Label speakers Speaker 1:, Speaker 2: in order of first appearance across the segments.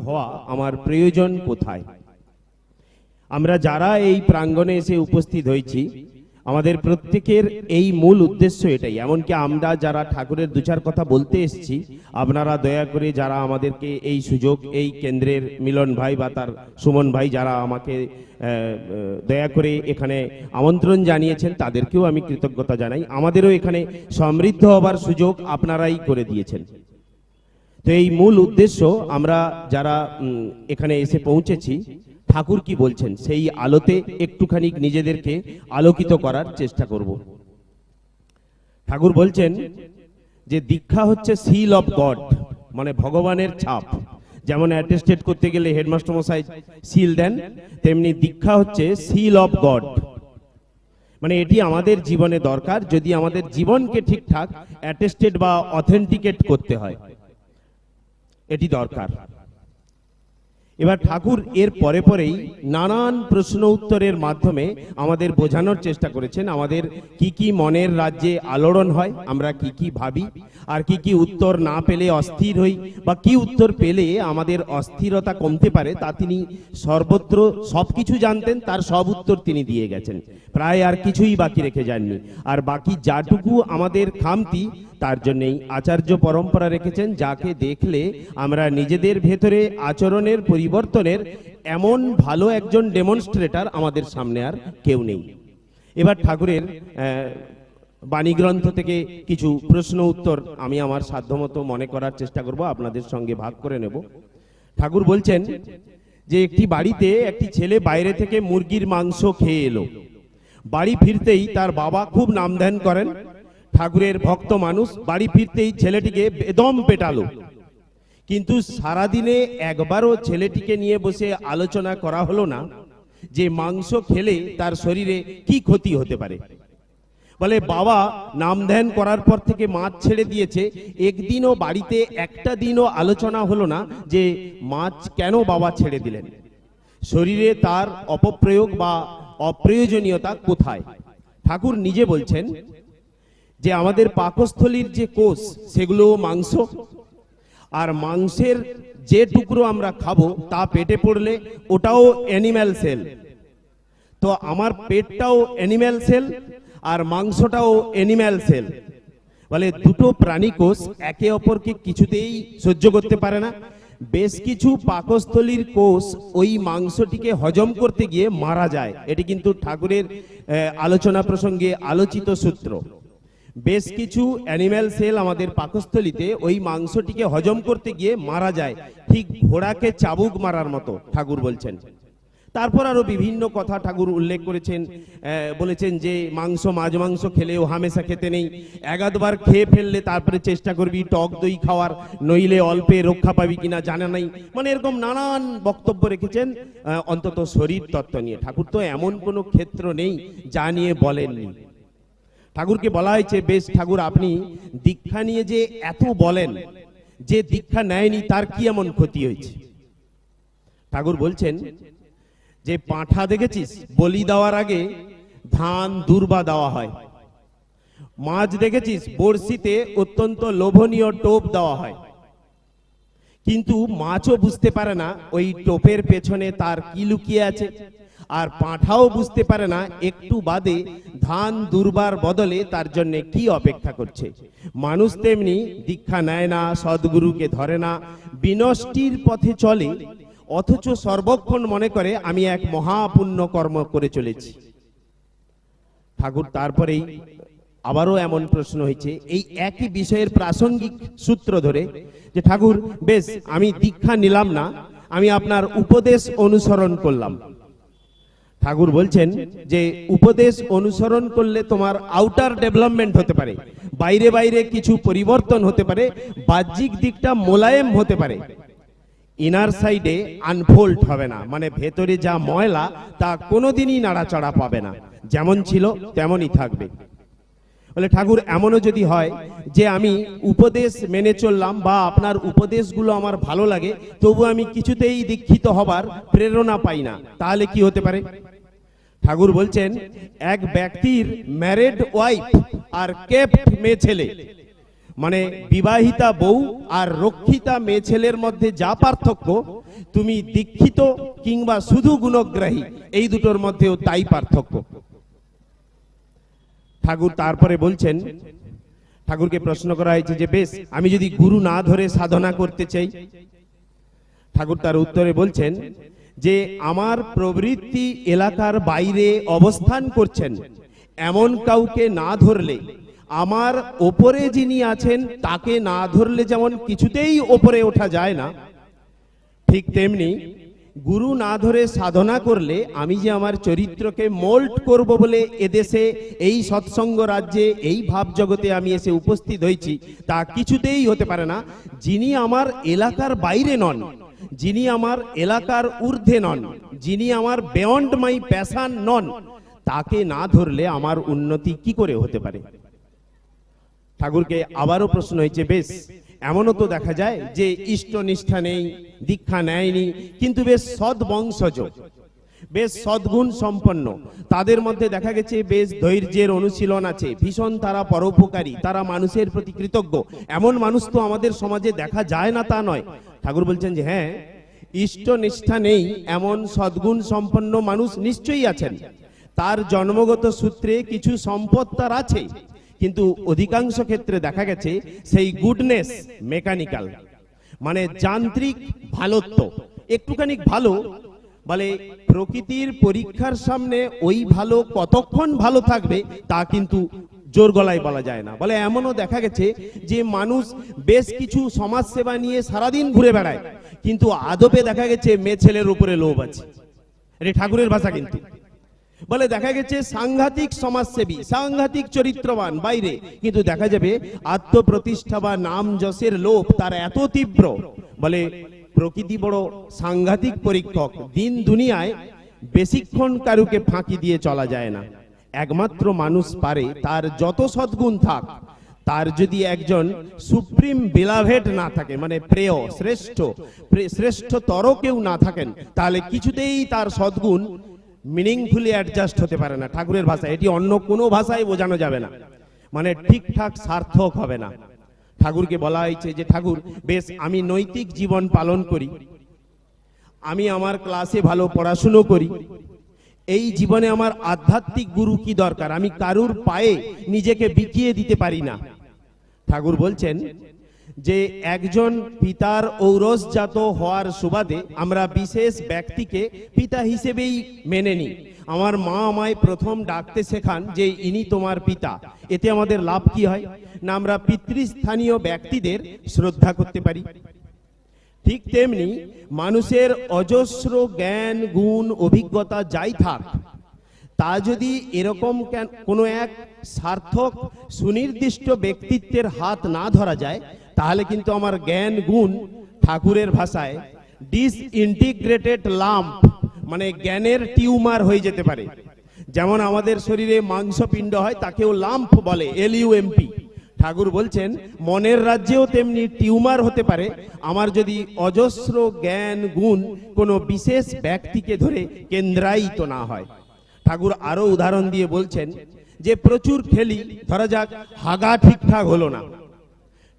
Speaker 1: হওয়া আমার প্রয়োজন কোথায়? আমরা যারা এই প্রাঙ্গণে এসে উপস্থিত হয়েছি, আমাদের প্রত্যেকের এই মূল উদ্দেশ্য এটাই। এমনকি আমরা যারা ঠাকুরের দু চার কথা বলতে এসেছি, আপনারা দয়া করে যারা আমাদেরকে এই সুযোগ, এই কেন্দ্রের মিলন ভাই বা তার সুমন ভাই যারা আমাকে দয়া করে এখানে আমন্ত্রণ জানিয়েছেন, তাদেরকেও আমি কৃতজ্ঞতা জানাই। আমাদেরও এখানে সমৃদ্ধ হবার সুযোগ আপনারাই করে দিয়েছেন। তো এই মূল উদ্দেশ্য আমরা যারা এখানে এসে পৌঁছেছি, ঠাকুর কি বলছেন? সেই আলোতে একটুখানি নিজেদেরকে আলোকিত করার চেষ্টা করব। ঠাকুর বলছেন যে দীক্ষা হচ্ছে সিল অফ গড মানে ভগবানের ছাপ। যেমন অ্যাটেস্টেড করতে গেলে হেডমাস্টার মশাই সিল দেন, তেমনি দীক্ষা হচ্ছে সিল অফ গড মানে এটি আমাদের জীবনে দরকার, যদি আমাদের জীবনকে ঠিকঠাক অ্যাটেস্টেড বা অথেন্টিকেট করতে হয়। এটি দরকার। এবার ঠাকুর এর পরে পরেই নানান প্রশ্ন উত্তরের মাধ্যমে আমাদের বোঝানোর চেষ্টা করেছেন। আমাদের কি কি মনের রাজ্যে আলোড়ন হয়, আমরা কি কি ভাবি, আর কি কি উত্তর না পেলে অস্থির হই, বা কি উত্তর পেলে আমাদের অস্থিরতা কমতে পারে, তা তিনি সর্বত্র সবকিছু জানতেন, তার সব উত্তর তিনি দিয়ে গেছেন। প্রায় আর কিছুই বাকি রেখে যাননি। আর বাকি যাটুকু আমাদের খামতি তার জন্যই আচার্য পরম্পরা রেখেছেন, যাকে দেখলে আমরা নিজেদের ভেতরে আচরণের পরিবর্তনের এমন ভালো একজন ডেমনস্ট্রেটর আমাদের সামনে আর কেউ নেই। এবার ঠাকুরের বাণীগ্রন্থ থেকে কিছু প্রশ্ন উত্তর আমি আমার সাধ্যমতো মনে করার চেষ্টা করব, আপনাদের সঙ্গে ভাগ করে নেব। ঠাকুর বলছেন যে একটি বাড়িতে একটি ছেলে বাইরে থেকে মুরগির মাংস খেয়ে এলো। বাড়ি ফিরতেই তার বাবা খুব নামধ্যান করেন ঠাকুরের ভক্ত মানুষ বাড়ি ফিরতেই ছেলেটিকে বেদম পেটালো। কিন্তু সারাদিনে একবারও ছেলেটিকে নিয়ে বসে আলোচনা করা হলো না যে মাংস খেলে তার শরীরে কি ক্ষতি হতে পারে। বলে, বাবা, নাম ধ্যান করার পর থেকে মাছ ছেড়ে দিয়েছে। একদিনও বাড়িতে একটা দিনও আলোচনা হলো না যে মাছ কেন বাবা ছেড়ে দিলেন? শরীরে তার অপপ্রয়োগ বা অপ্রয়োজনীয়তা কোথায়? ঠাকুর নিজে বলছেন যে আমাদের পাকস্থলীর যে কোষ, সেগুলো মাংস। আর মাংসের যে টুকরো আমরা খাব, তা পেটে পড়লে ওটাও অ্যানিম্যাল সেল তো আমার পেটটাও অ্যানিম্যাল সেল আর মাংসটাও অ্যানিম্যাল সেল বলে দুটো প্রাণী কোষ একে অপরকে কিছুতেই সহ্য করতে পারে না। বেশ কিছু পাকস্থলীর কোষ ওই মাংসটিকে হজম করতে গিয়ে মারা যায়। এটি কিন্তু ঠাকুরের আলোচনা প্রসঙ্গে আলোচিত সূত্র। বেশ কিছু অ্যানিম্যাল সেল আমাদের পাকস্থলীতে ওই মাংসটিকে হজম করতে গিয়ে মারা যায়, ঠিক ঘোড়াকে চাবুক মারার মতো, ঠাকুর বলছেন। তারপর আরও বিভিন্ন কথা ঠাকুর উল্লেখ করেছেন বলেছেন যে মাংস মাছ মাংস খেলেও হামেশা খেতে নেই, একাধবার খেয়ে ফেললে তারপরে চেষ্টা করবি টক দই খাওয়ার, নইলে অল্পে রক্ষা পাবি কিনা জানা নাই। মানে এরকম নানান বক্তব্য রেখেছেন অন্তত শরীর তত্ত্ব নিয়ে। ঠাকুর তো এমন কোনো ক্ষেত্র নেই যা নিয়ে বলেননি। ঠাকুরকে বলা হয়েছে, বেশ ঠাকুর, আপনি দীক্ষা নিয়ে যে এত বলেন, যে দীক্ষা নেয়নি, তার কি এমন ক্ষতি হয়েছে? ঠাকুর বলছেন, যে পাঁঠা দেখেছিস, বলি দেওয়ার আগে ধান দুর্বা দেওয়া হয়। মাছ দেখেছিস, বড়শিতে অত্যন্ত লোভনীয় টোপ দেওয়া হয়। কিন্তু মাছও বুঝতে পারে না, ওই টোপের পেছনে তার কি লুকিয়ে আছে। আর পাঁঠাও বুঝতে পারে না, একটু বাদে ধান দুর্বার বদলে তার জন্য কি অপেক্ষা করছে। মানুষ তেমনি দীক্ষা নেয় না, সদ্গুরুকে ধরে না, বিনষ্টির পথে চলে, অথচ সর্বক্ষণ মনে করে, আমি এক মহাপুণ্য কর্ম করে চলেছি। ঠাকুর, তারপরেই আবারও এমন প্রশ্ন হয়েছে, এই একই বিষয়ের প্রাসঙ্গিক সূত্র ধরে যে, ঠাকুর, বেশ, আমি দীক্ষা নিলাম না, আমি আপনার উপদেশ অনুসরণ করলাম। ঠাকুর বলছেন যে উপদেশ অনুসরণ করলে তোমার আউটার ডেভেলপমেন্ট হতে পারে, বাইরে বাইরে কিছু পরিবর্তন হতে পারে, বাহ্যিক দিকটা মোলায়েম হতে পারে। ইনার সাইডে আনফোল্ড হবে না মানে ভেতরে যা ময়লা, তা কোনোদিনই নাড়াচাড়া পাবে না। যেমন ছিল, তেমনই থাকবে। বলে ঠাকুর, এমনও যদি হয় যে আমি উপদেশ মেনে চললাম বা আপনার উপদেশগুলো আমার ভালো লাগে, তবু আমি কিছুতেই দীক্ষিত হবার প্রেরণা পাই না, তাহলে কি হতে পারে? ঠাকুর বলছেন, এক ব্যক্তির ম্যারেড ওয়াইফ আর কেপ্ট মেয়ে ছেলে। মানে বিবাহিতা বউ আর রক্ষিতা মেয়ে ছেলের মধ্যে যা পার্থক্য, তুমি দীক্ষিত কিংবা শুধু গুণগ্রাহী, এই দুটোর মধ্যেও তাই পার্থক্য। ঠাকুর তারপরে বলছেন, ঠাকুরকে প্রশ্ন করা হয়েছে যে, বেশ, আমি যদি গুরু না ধরে সাধনা করতে চাই? ঠাকুর তার উত্তরে বলছেন যে আমার প্রবৃত্তি এলাকার বাইরে অবস্থান করছেন। এমন কাউকে না ধরলে, আমার ওপরে যিনি আছেন, তাকে না ধরলে যেমন কিছুতেই ওপরে ওঠা যায় না। ঠিক তেমনি গুরু না ধরে সাধনা করলে আমি যে আমার চরিত্রকে মোল্ড করব বলে এদেশে, এই সৎসঙ্গ রাজ্যে, এই ভাব জগতে আমি এসে উপস্থিত হয়েছি, তা কিছুতেই হতে পারে না। যিনি আমার এলাকার বাইরে নন যিনি আমার এলাকার ঊর্ধ্বে নন, যিনি আমার বেয়ন্ড মাই প্যাশান নন, তাকে না ধরলে আমার উন্নতি কি করে হতে পারে? ঠাকুরকে আবারও প্রশ্ন হয়েছে, বেশ, এমনও তো দেখা যায় যে ইষ্ট নিষ্ঠা নেই, দীক্ষা নেয়নি, কিন্তু বেশ সৎ বংশজ। বেশ সদ্গুণ সম্পন্ন। তাদের মধ্যে দেখা গেছে বেশ ধৈর্যের অনুশীলন আছে। ভীষণ তারা পরোপকারী, তারা মানুষের প্রতি কৃতজ্ঞ। এমন মানুষ তো আমাদের সমাজে দেখা যায় না তা নয়। ঠাকুর বলছেন যে হ্যাঁ ইষ্ট নিষ্ঠা নেই, এমন সদ্গুণ সম্পন্ন মানুষ নিশ্চয়ই আছেন। তার জন্মগত সূত্রে কিছু সম্পদ তার আছে। কিন্তু অধিকাংশ ক্ষেত্রে দেখা গেছে সেই গুডনেস, মেকানিক্যাল মানে যান্ত্রিক ভালোত্ব। একটুখানি ভালো বলে, প্রকৃতির পরীক্ষার সামনে ওই ভালো কতক্ষণ ভালো থাকবে তা কিন্তু জোর গলায় বলা যায় না। বলে, এমনও দেখা গেছে যে মানুষ বেশ কিছু সমাজ সেবা নিয়ে সারাদিন ঘুরে বেড়ায়, কিন্তু আদপে দেখা গেছে মেয়ে ছেলের উপরে লোভ আছে। এটা ঠাকুরের ভাষা কিন্তু। বলে, দেখা গেছে সাংঘাতিক সমাজসেবী, সাংঘাতিক চরিত্রবান বাইরে, কিন্তু দেখা যাবে আত্মপ্রতিষ্ঠা বা নাম যশের লোভ তার এত তীব্র। বলে প্রকৃতি বড় সাংঘাতিক পরীক্ষক দিন দুনিয়ায় বেশিক্ষণ কারুকে ফাঁকি দিয়ে চলা যায় না। একমাত্র মানুষ পারে, তার যত সদ্গুণ থাক, তার যদি একজন সুপ্রিম বেলাভেট না থাকে মানে প্রেয়, শ্রেষ্ঠ শ্রেষ্ঠতর কেউ না থাকেন, তাহলে কিছুতেই তার সদ্গুণ মিনিংফুলি অ্যাডজাস্ট হতে পারে না। ঠাকুরের ভাষা এটি অন্য কোনো ভাষায় বোঝানো যাবে না। মানে ঠিকঠাক সার্থক হবে না। ঠাকুরকে বলা হয়েছে যে, ঠাকুর, বেশ, আমি নৈতিক জীবন পালন করি। আমি আমার ক্লাসে ভালো পড়াশুনো করি। এই জীবনে আমার আধ্যাত্মিক গুরু কি দরকার? আমি কারুর পায়ে নিজেকে বিকিয়ে দিতে পারি না। ঠাকুর বলছেন যে একজন পিতার ঔরসজাত হওয়ার সুবাদে আমরা বিশেষ ব্যক্তিকে পিতা হিসেবেই মেনে নিই। আমার মা আমায় প্রথম ডাকতে শেখান যে ইনি তোমার পিতা। এতে আমাদের লাভ কি হয়? না, আমরা পিতৃস্থানীয় ব্যক্তিদের শ্রদ্ধা করতে পারি। ঠিক তেমনি মানুষের অজস্র জ্ঞান, গুণ, অভিজ্ঞতা যাই থাক, তা যদি এরকম কেন- এক সার্থক, সুনির্দিষ্ট ব্যক্তিত্বের হাত না ধরা যায় তাহলে কিন্তু আমার জ্ঞান গুণ ঠাকুরের ভাষায় ডিসইন্টিগ্রেটেড লাম্প মানে জ্ঞানের টিউমার হয়ে যেতে পারে। যেমন আমাদের শরীরে মাংসপিণ্ড হয়, তাকেও লাম্প বলে এলইউএমপি ঠাকুর বলছেন, মনের রাজ্যেও তেমনি টিউমার হতে পারে। আমার যদি অজস্র জ্ঞান গুণ কোনো বিশেষ ব্যক্তিকে ধরে কেন্দ্রায়িত না হয়। ঠাকুর আরও উদাহরণ দিয়ে বলছেন যে, প্রচুর খেলি ধরা যাক, হাগা ঠিকঠাক হলো না।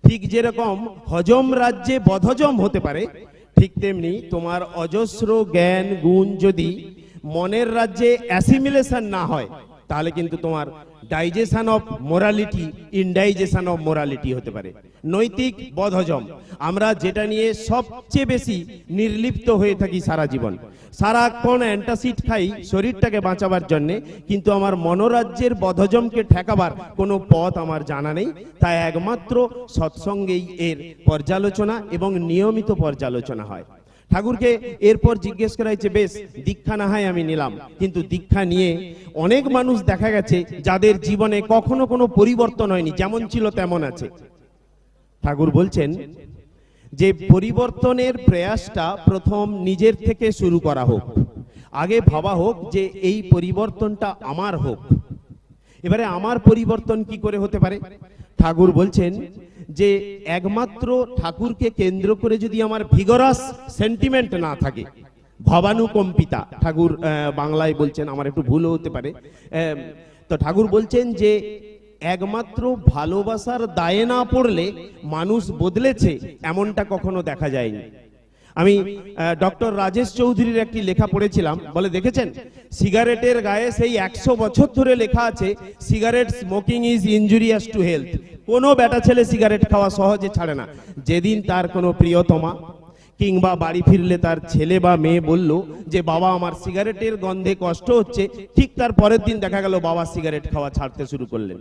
Speaker 1: ঠিক যেরকম হজম রাজ্যে বধজম হতে পারে, ঠিক তেমনি তোমার অজস্র জ্ঞান, গুণ যদি মনের রাজ্যে অ্যাসিমিলেশন না হয়, তাহলে কিন্তু তোমার digestion of morality indigestion of morality হতে পারে। নৈতিক বধজম আমরা যেটা নিয়ে সবচেয়ে বেশি নির্লিপ্ত হয়ে থাকি সারা জীবন। সারাক্ষণ অ্যান্টাসিড খাই শরীরটাকে বাঁচাবার জন্যে, কিন্তু আমার মনোরাজ্যের বধজমকে ঠেকাবার কোনো পথ আমার জানা নেই। তাই একমাত্র সৎসঙ্গেই এর পর্যালোচনা এবং নিয়মিত পর্যালোচনা হয়। ঠাকুরকে এরপর জিজ্ঞেস করা হয়েছে বেশ, দীক্ষা না হয় আমি নিলাম। কিন্তু দীক্ষা নিয়ে অনেক মানুষ দেখা গেছে যাদের জীবনে কখনো কোনো পরিবর্তন হয়নি, যেমন ছিল তেমন আছে। ঠাকুর বলছেন যে, পরিবর্তনের প্রয়াসটা প্রথম নিজের থেকে শুরু করা হোক। আগে ভাবা হোক যে, এই পরিবর্তনটা আমার হোক। এবারে আমার পরিবর্তন কি করে হতে পারে? ঠাকুর বলছেন যে একমাত্র ঠাকুরকে কেন্দ্র করে যদি আমার ভিগরাস সেন্টিমেন্ট না থাকে, ভবানুকম্পিতা, ঠাকুর বাংলায় বলছেন, আমার একটু ভুলও হতে পারে। তো ঠাকুর বলছেন যে, একমাত্র ভালোবাসার দায়ে না পড়লে মানুষ বদলেছে, এমনটা কখনো দেখা যায়নি। আমি ডক্টর রাজেশ চৌধুরীর একটি লেখা পড়েছিলাম। বলে দেখেছেন? সিগারেটের গায়ে সেই একশো বছর ধরে লেখা আছে, cigarette smoking is injurious to health. কোনো বেটা ছেলে সিগারেট খাওয়া সহজে ছাড়ে না। যেদিন তার কোনো প্রিয়তমা কিংবা বাড়ি ফিরলে তার ছেলে বা মেয়ে বলল যে, বাবা, আমার সিগারেটের গন্ধে কষ্ট হচ্ছে। ঠিক তার পরের দিন দেখা গেল, বাবা, সিগারেট খাওয়া ছাড়তে শুরু করলেন।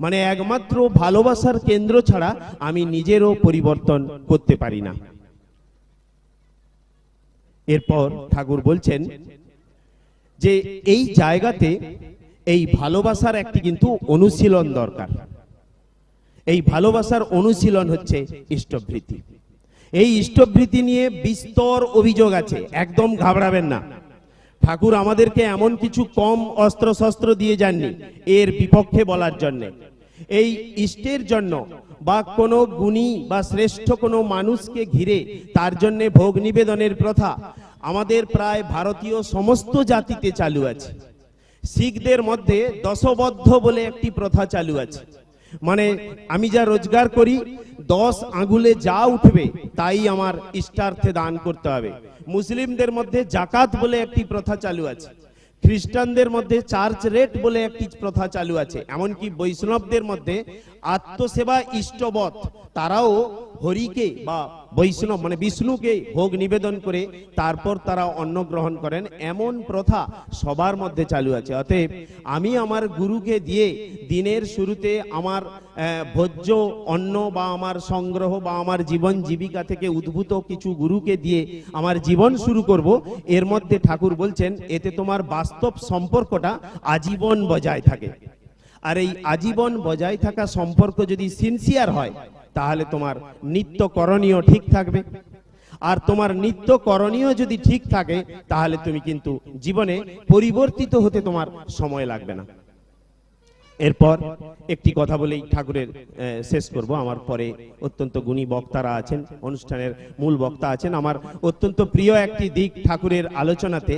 Speaker 1: মানে একমাত্র ভালোবাসার কেন্দ্র ছাড়া আমি নিজেরও পরিবর্তন করতে পারি না। এরপর ঠাকুর বলছেন যে এই জায়গাতে এই ভালোবাসার একটি কিন্তু অনুশীলন দরকার। এই ভালোবাসার অনুশীলন হচ্ছে ইষ্টভৃতি। এই ইষ্টভৃতি নিয়ে বিস্তর অভিযোগ আছে, একদম ঘাবড়াবেন না। ঠাকুর আমাদেরকে এমন কিছু কম অস্ত্র শস্ত্র দিয়ে যাননি, এর বিপক্ষে বলার জন্যে। এই ইষ্টের জন্য বা কোনো গুণী বা শ্রেষ্ঠ কোনো মানুষকে ঘিরে তার জন্য ভোগ নিবেদনের প্রথা আমাদের প্রায় ভারতীয় সমস্ত জাতিতে চালু আছে। শিখদের মধ্যে দশবদ্ধ বলে একটি প্রথা চালু আছে। মানে আমি যা রোজগার করি, দশ আঙ্গুলে যা উঠবে তাই আমার ইষ্টার্থে দান করতে হবে। মুসলিমদের মধ্যে জাকাত বলে একটি প্রথা চালু আছে। খ্রিস্টানদের মধ্যে চার্চ রেট বলে একটি প্রথা চালু আছে। এমনকি বৈষ্ণবদের মধ্যে আত্মসেবা ইষ্টবত তারাও হরিকে বা বৈষ্ণব মানে বিষ্ণুকে ভোগ নিবেদন করে, তারপর তারা অন্ন গ্রহণ করেন। এমন প্রথা সবার মধ্যে চালু আছে। অতএব আমি আমার গুরুকে দিয়ে দিনের শুরুতে আমার ভোজ্য অন্ন বা আমার সংগ্রহ বা আমার জীবন জীবিকা থেকে উদ্ভূত কিছু গুরুকে দিয়ে আমার জীবন শুরু করব। এর মধ্যে ঠাকুর বলছেন, এতে তোমার বাস্তব সম্পর্কটা আজীবন বজায় থাকে। আর এই আজীবন বজায় থাকা সম্পর্ক যদি সিনসিয়ার হয়, তাহলে তোমার নিত্য করণীয় ঠিক থাকবে। আর তোমার নিত্য করণীয় যদি ঠিক থাকে, তাহলে তুমি কিন্তু জীবনে পরিবর্তিত হতে তোমার সময় লাগবে না। এরপর একটি কথা বলেই ঠাকুরের শেষ করব। আমার পরে অত্যন্ত গুণী বক্তারা আছেন, অনুষ্ঠানের মূল বক্তা আছেন। আমার অত্যন্ত প্রিয় একটি দিক ঠাকুরের আলোচনাতে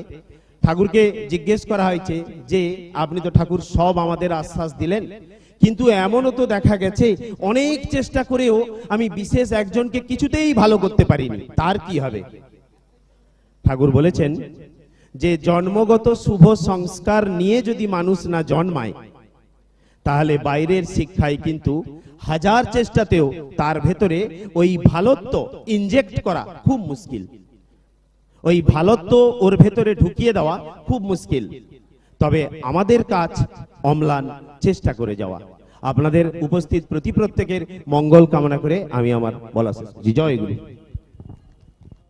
Speaker 1: ঠাকুরকে জিজ্ঞেস করা হয়েছে যে, আপনি তো ঠাকুর সব আমাদের আশ্বাস দিলেন। কিন্তু এমনও তো দেখা গেছে, অনেক চেষ্টা করেও আমি বিশেষ একজনকে কিছুতেই ভালো করতে পারিনি। তার কি হবে? ঠাকুর বলেছেন যে, জন্মগত শুভ সংস্কার নিয়ে যদি মানুষ না জন্মায়, তাহলে বাইরের শিক্ষায় কিন্তু হাজার চেষ্টাতেও তার ভেতরে ওই ভালত্ব ইনজেক্ট করা খুব মুশকিল। ওই ভালত্ব ওর ভেতরে ঢুকিয়ে দেওয়া খুব মুশকিল। তবে আমাদের কাজ অম্লান চেষ্টা করে যাওয়া। আপনাদের উপস্থিত প্রতি প্রত্যেকের মঙ্গল কামনা করে আমি আমার বলা জি, জয় গুরু।